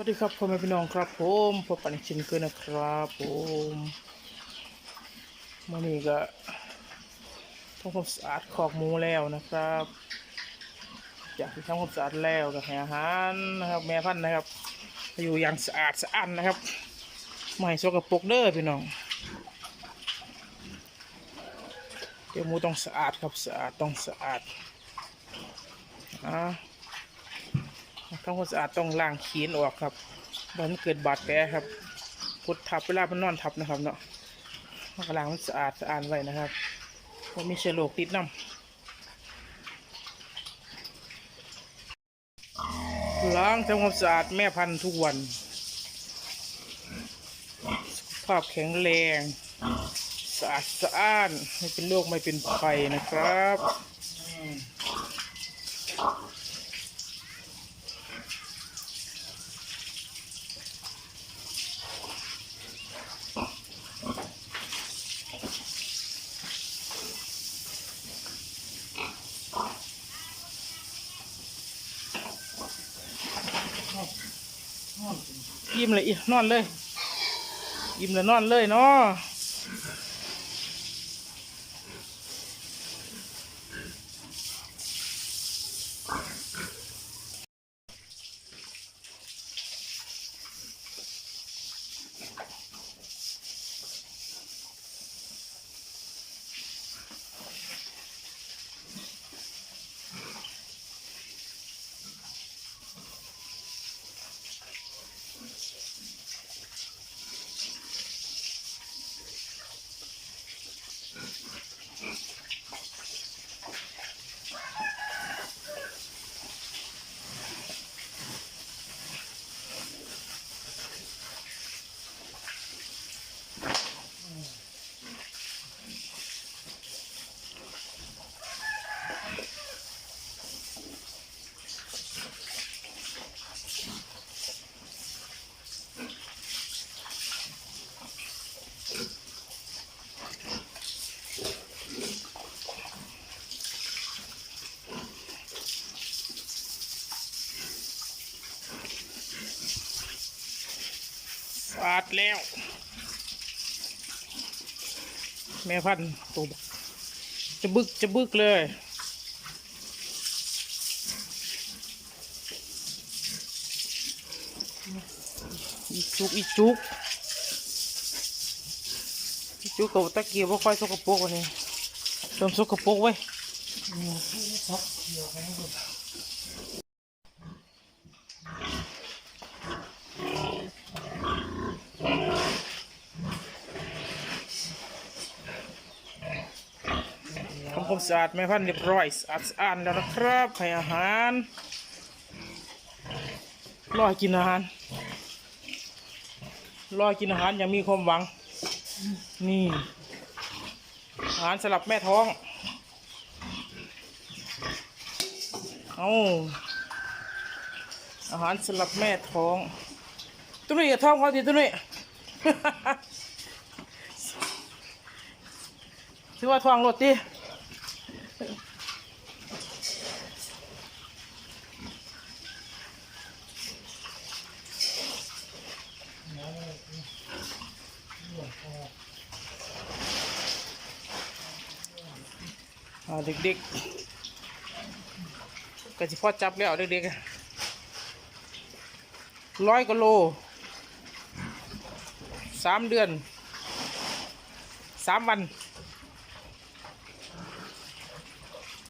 วัสดีครับพ่อแม่พี่น้องครับผมพบกันอีกเช่นเคยนะครับผมมื่อนี้ก็ทำความสะอาดขอกหมูแล้วนะครับอยากที่ทำความสะอาดแล้วก็ให้อาหารนะครับ แม่พันธุ์นะครับอยู่อย่างสะอาดสะอาดนะครับไม่สกปรกเด้อพี่น้องเดี๋ยวหมูต้องสะอาดครับสะอาดต้องสะอาดอ่า ทำความสะอาดต้องล้างขีนออกครับบมันเกิดบาดแผลครับกดทับเวลามันนอนทับนะครับเนาะมันก็ล้างมันสะอาดสะอาดไว้นะครับว่ามีเชื้อโรคติดน้ำล้างทำความสะอาดแม่พันธุ์ทุกวันสุขภาพแข็งแรงสะอาดสะอ้านไม่เป็นโรคไม่เป็นภัยนะครับ อิ่มเลยอีนอนเลย อิ่มเลยนอนเลยเนาะ สาดแล้ว แม่พันธุ์ตัวจะบึกจะบึกเลย อีจุกอีจุกอีจุกกับตะเกียบว่าค่อยสกปรกวันนี้เริ่มสกปรกไว้ยทำความสะอาดแม่พันเรียบร้อยสะอาดสะอานแล้วนะครับให้อาหารรอกินอาหาร รอกินอาหารอยังมีความหวัง นี่ อาหารสำหรับแม่ท้อง เอาอาหารสำหรับแม่ท้องตุ้ยอย่าท้องเขาทีตุ้ยถือว่าท้องรถดิ เด็กๆก็จะพอจับแล้วเด็กๆร้อยกว่าโลสามเดือนสามวัน